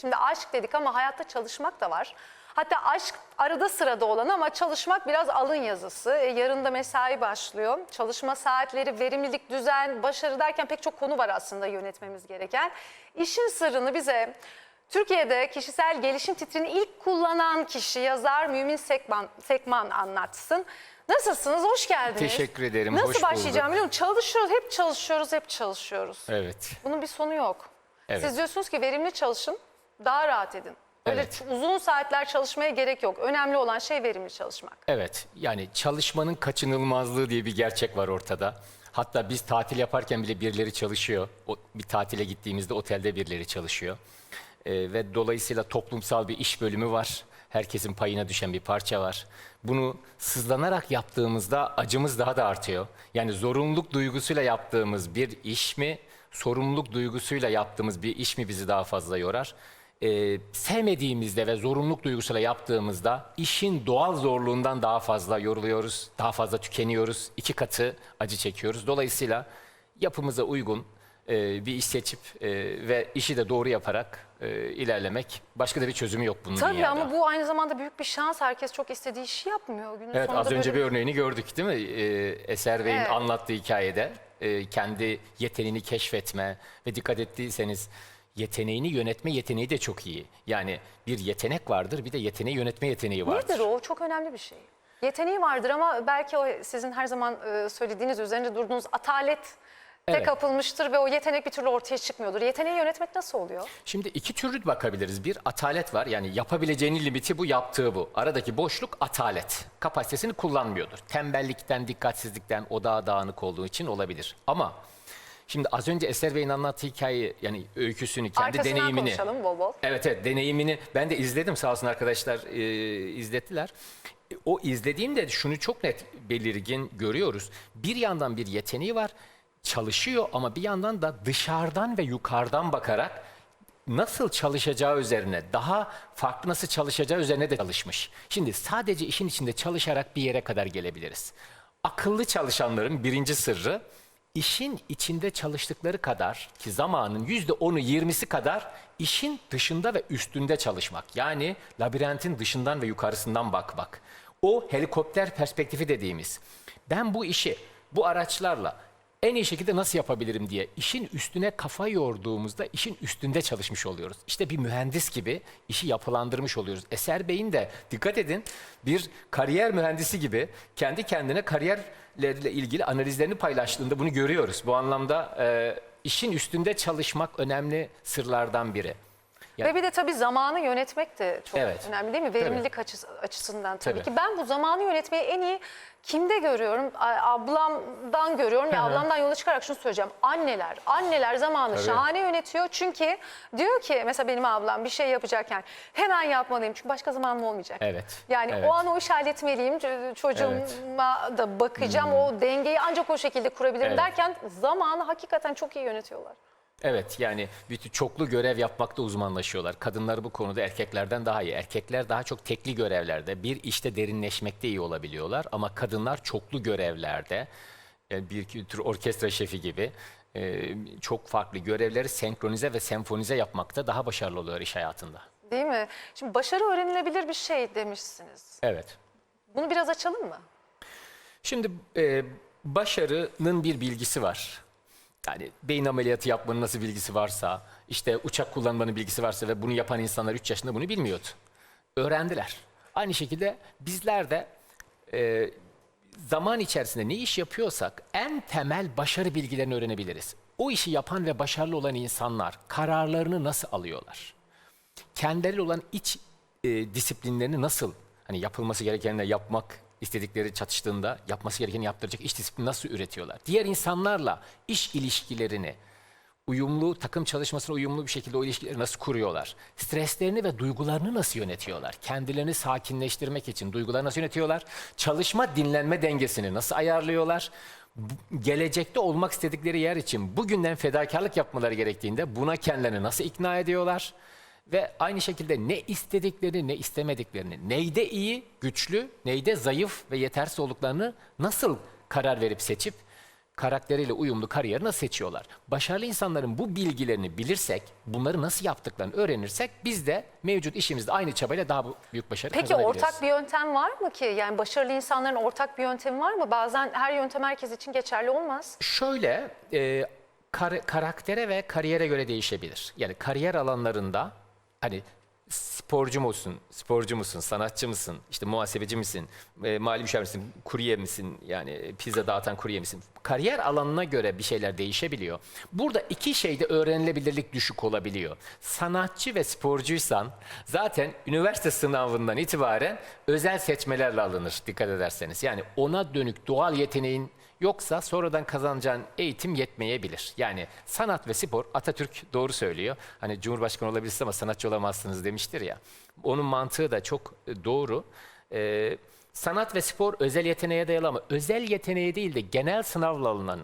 Şimdi aşk dedik ama hayatta çalışmak da var. Hatta aşk arada sırada olan ama çalışmak biraz alın yazısı. E, yarın da mesai başlıyor. Çalışma saatleri, verimlilik, düzen, başarı derken pek çok konu var aslında yönetmemiz gereken. İşin sırrını bize Türkiye'de kişisel gelişim titrini ilk kullanan kişi yazar Mümin Sekman, Sekman anlatsın. Nasılsınız? Hoş geldiniz. Teşekkür ederim, Nasıl hoş başlayacağım bulduk. biliyor musun? Çalışıyoruz, hep çalışıyoruz, hep çalışıyoruz. Evet. Bunun bir sonu yok. Evet. Siz diyorsunuz ki verimli çalışın, daha rahat edin. Öyle Evet. uzun saatler çalışmaya gerek yok. Önemli olan şey verimli çalışmak. Evet. Yani çalışmanın kaçınılmazlığı diye bir gerçek var ortada. Hatta biz tatil yaparken bile birileri çalışıyor. O, bir tatile gittiğimizde otelde birileri çalışıyor. Ee, ve dolayısıyla toplumsal bir iş bölümü var. Herkesin payına düşen bir parça var. Bunu sızlanarak yaptığımızda acımız daha da artıyor. Yani zorunluluk duygusuyla yaptığımız bir iş mi, sorumluluk duygusuyla yaptığımız bir iş mi bizi daha fazla yorar? Ee, sevmediğimizde ve zorunluluk duygusuyla yaptığımızda işin doğal zorluğundan daha fazla yoruluyoruz, daha fazla tükeniyoruz, iki katı acı çekiyoruz. Dolayısıyla yapımıza uygun e, bir iş seçip e, ve işi de doğru yaparak e, ilerlemek başka da bir çözümü yok bunun Tabii dünyada. ama bu aynı zamanda büyük bir şans. Herkes çok istediği işi yapmıyor. Günün Evet sonunda az önce böyle bir örneğini gördük değil mi? Ee, Eser Bey'in Evet. anlattığı hikayede e, kendi yeteneğini keşfetme ve dikkat ettiyseniz yeteneğini yönetme yeteneği de çok iyi. Yani bir yetenek vardır bir de yeteneği yönetme yeteneği vardır. Nedir o? Çok önemli bir şey. Yeteneği vardır ama belki o sizin her zaman e, söylediğiniz, üzerinde durduğunuz atalet Evet. kapılmıştır ve o yetenek bir türlü ortaya çıkmıyordur. Yeteneği yönetmek nasıl oluyor? Şimdi iki türlü bakabiliriz. Bir atalet var yani yapabileceğinin limiti bu yaptığı bu. Aradaki boşluk atalet. Kapasitesini kullanmıyordur. Tembellikten, dikkatsizlikten, odağa dağınık olduğu için olabilir. Ama şimdi az önce Eser Bey'in anlattığı hikayeyi yani öyküsünü, kendi Arkasından deneyimini. konuşalım bol bol. Evet evet deneyimini ben de izledim sağ olsun arkadaşlar e, izlettiler. E, O izlediğimde şunu çok net belirgin görüyoruz. Bir yandan bir yeteneği var çalışıyor ama bir yandan da dışarıdan ve yukarıdan bakarak nasıl çalışacağı üzerine, daha farklı nasıl çalışacağı üzerine de çalışmış. Şimdi sadece işin içinde çalışarak bir yere kadar gelebiliriz. Akıllı çalışanların birinci sırrı işin içinde çalıştıkları kadar ki zamanın yüzde onu yirmisi kadar işin dışında ve üstünde çalışmak. Yani labirentin dışından ve yukarısından bakmak. O helikopter perspektifi dediğimiz. Ben bu işi bu araçlarla en iyi şekilde nasıl yapabilirim diye işin üstüne kafa yorduğumuzda işin üstünde çalışmış oluyoruz. İşte bir mühendis gibi işi yapılandırmış oluyoruz. Eser Bey'in de dikkat edin bir kariyer mühendisi gibi kendi kendine kariyerlerle ilgili analizlerini paylaştığında bunu görüyoruz. Bu anlamda e, işin üstünde çalışmak önemli sırlardan biri. Ya- Ve bir de tabii zamanı yönetmek de çok Evet. önemli değil mi? Verimlilik açısı, açısından tabii, Tabii. ki. Ben bu zamanı yönetmeyi en iyi kimde görüyorum? Ablamdan görüyorum ya ablamdan yola çıkarak şunu söyleyeceğim. Anneler, anneler zamanı Tabii. şahane yönetiyor. Çünkü diyor ki mesela benim ablam bir şey yapacakken hemen yapmalıyım. Çünkü başka zamanım olmayacak. Evet, Yani evet. o an o işi halletmeliyim. Çocuğuma da bakacağım. O dengeyi ancak o şekilde kurabilirim Evet. derken zamanı hakikaten çok iyi yönetiyorlar. Evet yani bütün çoklu görev yapmakta uzmanlaşıyorlar. Kadınlar bu konuda erkeklerden daha iyi. Erkekler daha çok tekli görevlerde bir işte derinleşmekte iyi olabiliyorlar. Ama kadınlar çoklu görevlerde yani bir tür orkestra şefi gibi e, çok farklı görevleri senkronize ve senfonize yapmakta daha başarılı oluyor iş hayatında. Değil mi? Şimdi başarı öğrenilebilir bir şey demişsiniz. Evet. Bunu biraz açalım mı? Şimdi e, başarının bir bilgisi var. Yani beyin ameliyatı yapmanın nasıl bilgisi varsa, işte uçak kullanmanın bilgisi varsa ve bunu yapan insanlar 3 yaşında bunu bilmiyordu. Öğrendiler. Aynı şekilde bizler de e, zaman içerisinde ne iş yapıyorsak en temel başarı bilgilerini öğrenebiliriz. O işi yapan ve başarılı olan insanlar kararlarını nasıl alıyorlar? kendileri olan iç e, disiplinlerini nasıl hani yapılması gerekenle yapmak istedikleri çatıştığında yapması gerekeni yaptıracak iş disiplini nasıl üretiyorlar? Diğer insanlarla iş ilişkilerini uyumlu, takım çalışmasına uyumlu bir şekilde o ilişkileri nasıl kuruyorlar? Streslerini ve duygularını nasıl yönetiyorlar? Kendilerini sakinleştirmek için duygularını nasıl yönetiyorlar? Çalışma dinlenme dengesini nasıl ayarlıyorlar? Gelecekte olmak istedikleri yer için bugünden fedakarlık yapmaları gerektiğinde buna kendilerini nasıl ikna ediyorlar? Ve aynı şekilde ne istediklerini ne istemediklerini, neyde iyi, güçlü, neyde zayıf ve yetersiz olduklarını nasıl karar verip seçip karakteriyle uyumlu kariyeri nasıl seçiyorlar? Başarılı insanların bu bilgilerini bilirsek, bunları nasıl yaptıklarını öğrenirsek biz de mevcut işimizde aynı çabayla daha büyük başarı Peki kazanabiliriz. ortak bir yöntem var mı ki? Yani başarılı insanların ortak bir yöntemi var mı? Bazen her yöntem herkes için geçerli olmaz. Şöyle, e, kar- karaktere ve kariyere göre değişebilir. Yani kariyer alanlarında hani sporcu musun, sporcu musun, sanatçı mısın, işte muhasebeci misin, e, mali müşavir misin, kurye misin, yani pizza dağıtan kurye misin? Kariyer alanına göre bir şeyler değişebiliyor. Burada iki şeyde öğrenilebilirlik düşük olabiliyor. Sanatçı ve sporcuysan zaten üniversite sınavından itibaren özel seçmelerle alınır dikkat ederseniz. Yani ona dönük doğal yeteneğin Yoksa sonradan kazanacağın eğitim yetmeyebilir. Yani sanat ve spor Atatürk doğru söylüyor. Hani Cumhurbaşkanı olabilirsiniz ama sanatçı olamazsınız demiştir ya. Onun mantığı da çok e, doğru. Ee, sanat ve spor özel yeteneğe dayalı ama özel yeteneğe değil de genel sınavla alınan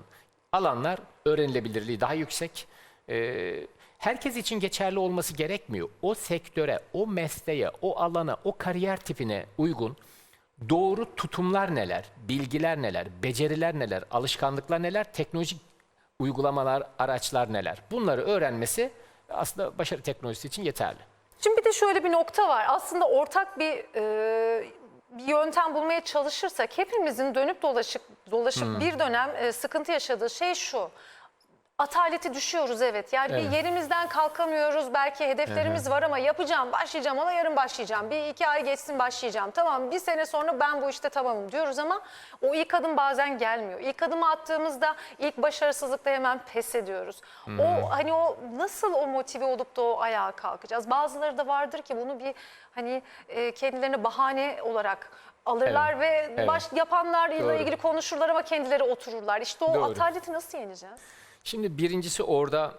alanlar öğrenilebilirliği daha yüksek. Ee, herkes için geçerli olması gerekmiyor. O sektöre, o mesleğe, o alana, o kariyer tipine uygun doğru tutumlar neler, bilgiler neler, beceriler neler, alışkanlıklar neler, teknolojik uygulamalar, araçlar neler. Bunları öğrenmesi aslında başarı teknolojisi için yeterli. Şimdi bir de şöyle bir nokta var. Aslında ortak bir, e, bir yöntem bulmaya çalışırsak hepimizin dönüp dolaşıp dolaşıp bir dönem e, sıkıntı yaşadığı şey şu. Ataleti düşüyoruz evet. Yani Evet. bir yerimizden kalkamıyoruz. Belki hedeflerimiz var ama yapacağım, başlayacağım ama yarın başlayacağım. Bir iki ay geçsin başlayacağım. Tamam bir sene sonra ben bu işte tamamım diyoruz ama o ilk adım bazen gelmiyor. İlk adımı attığımızda ilk başarısızlıkta hemen pes ediyoruz. O hani o nasıl o motive olup da o ayağa kalkacağız? Bazıları da vardır ki bunu bir hani e, kendilerine bahane olarak alırlar Evet, ve evet. baş yapanlarla Doğru. ilgili konuşurlar ama kendileri otururlar. İşte o Doğru. ataleti nasıl yeneceğiz? Şimdi birincisi orada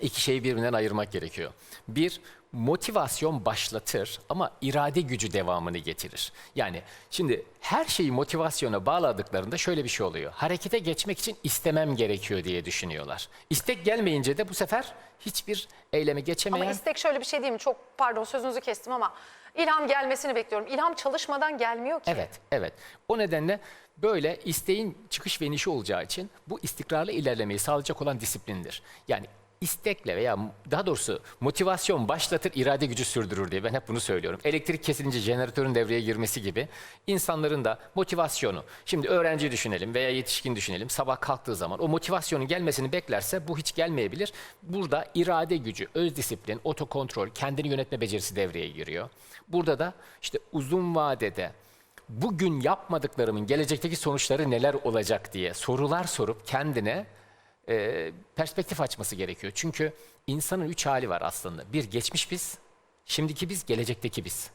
iki şeyi birbirinden ayırmak gerekiyor. Bir, motivasyon başlatır ama irade gücü devamını getirir. Yani şimdi her şeyi motivasyona bağladıklarında şöyle bir şey oluyor. Harekete geçmek için istemem gerekiyor diye düşünüyorlar. İstek gelmeyince de bu sefer hiçbir eyleme geçemeyen... Ama istek şöyle bir şey değil mi? Çok pardon sözünüzü kestim ama ilham gelmesini bekliyorum. İlham çalışmadan gelmiyor ki. Evet, evet. O nedenle böyle isteğin çıkış ve inişi olacağı için bu istikrarlı ilerlemeyi sağlayacak olan disiplindir. Yani istekle veya daha doğrusu motivasyon başlatır, irade gücü sürdürür diye ben hep bunu söylüyorum. Elektrik kesilince jeneratörün devreye girmesi gibi insanların da motivasyonu, şimdi öğrenci düşünelim veya yetişkin düşünelim, sabah kalktığı zaman o motivasyonun gelmesini beklerse bu hiç gelmeyebilir. Burada irade gücü, öz disiplin, otokontrol, kendini yönetme becerisi devreye giriyor. Burada da işte uzun vadede bugün yapmadıklarımın gelecekteki sonuçları neler olacak diye sorular sorup kendine e, perspektif açması gerekiyor. Çünkü insanın üç hali var aslında. Bir geçmiş biz, şimdiki biz, gelecekteki biz.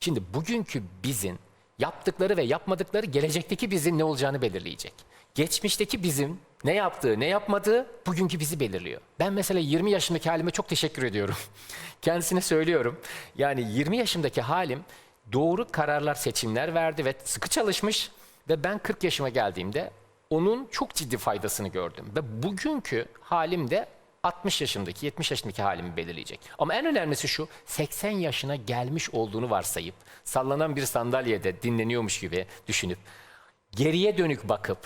Şimdi bugünkü bizim yaptıkları ve yapmadıkları gelecekteki bizim ne olacağını belirleyecek. Geçmişteki bizim ne yaptığı, ne yapmadığı bugünkü bizi belirliyor. Ben mesela 20 yaşındaki halime çok teşekkür ediyorum. Kendisine söylüyorum. Yani 20 yaşındaki halim doğru kararlar, seçimler verdi ve sıkı çalışmış ve ben 40 yaşıma geldiğimde onun çok ciddi faydasını gördüm. Ve bugünkü halim de 60 yaşındaki, 70 yaşındaki halimi belirleyecek. Ama en önemlisi şu, 80 yaşına gelmiş olduğunu varsayıp, sallanan bir sandalyede dinleniyormuş gibi düşünüp, geriye dönük bakıp,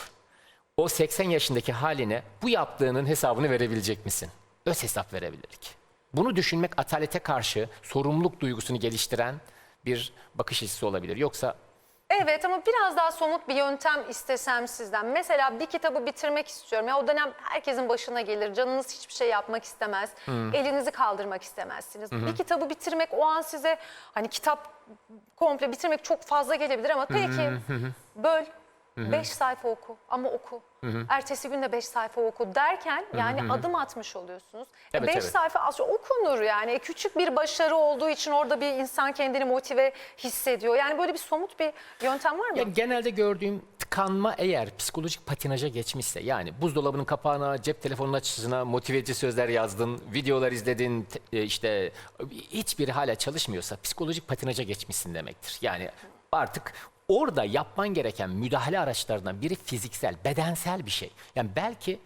o 80 yaşındaki haline bu yaptığının hesabını verebilecek misin? Öz hesap verebilirlik. Bunu düşünmek atalete karşı sorumluluk duygusunu geliştiren bir bakış açısı olabilir. Yoksa Evet ama biraz daha somut bir yöntem istesem sizden. Mesela bir kitabı bitirmek istiyorum. Ya o dönem herkesin başına gelir. Canınız hiçbir şey yapmak istemez. Elinizi kaldırmak istemezsiniz. Bir kitabı bitirmek o an size hani kitap komple bitirmek çok fazla gelebilir ama peki böl 5 sayfa oku ama oku. Ertesi gün de 5 sayfa oku derken yani adım atmış oluyorsunuz. 5 Evet, evet. sayfa az okunur yani. Küçük bir başarı olduğu için orada bir insan kendini motive hissediyor. Yani böyle bir somut bir yöntem var mı? Ya genelde gördüğüm tıkanma eğer psikolojik patinaja geçmişse yani buzdolabının kapağına, cep telefonunun açısına motiveci sözler yazdın, videolar izledin e, işte hiçbiri hala çalışmıyorsa psikolojik patinaja geçmişsin demektir. Yani artık orada yapman gereken müdahale araçlarından biri fiziksel, bedensel bir şey. Yani belki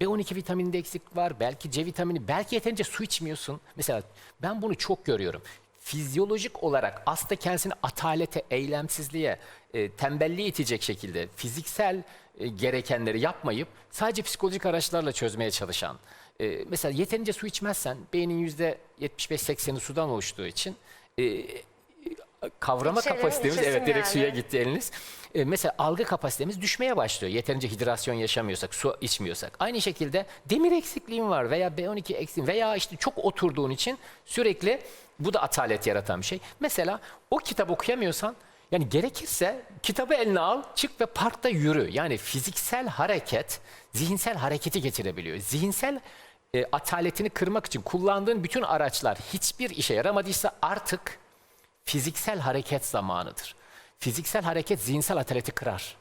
B12 vitamininde eksik var, belki C vitamini, belki yeterince su içmiyorsun. Mesela ben bunu çok görüyorum. fizyolojik olarak aslında kendisini atalete, eylemsizliğe, e, tembelliğe itecek şekilde fiziksel e, gerekenleri yapmayıp sadece psikolojik araçlarla çözmeye çalışan. e, mesela yeterince su içmezsen beynin yüzde 75-80'i sudan oluştuğu için e, kavrama İçerim, kapasitemiz evet direkt yani. suya gitti eliniz. E, mesela algı kapasitemiz düşmeye başlıyor. Yeterince hidrasyon yaşamıyorsak, su içmiyorsak. Aynı şekilde demir eksikliğin var veya B12 eksikliğin veya işte çok oturduğun için sürekli bu da atalet yaratan bir şey. Mesela o kitap okuyamıyorsan yani gerekirse kitabı eline al, çık ve parkta yürü. Yani fiziksel hareket zihinsel hareketi getirebiliyor. Zihinsel e, ataletini kırmak için kullandığın bütün araçlar hiçbir işe yaramadıysa artık fiziksel hareket zamanıdır. Fiziksel hareket zihinsel ataleti kırar.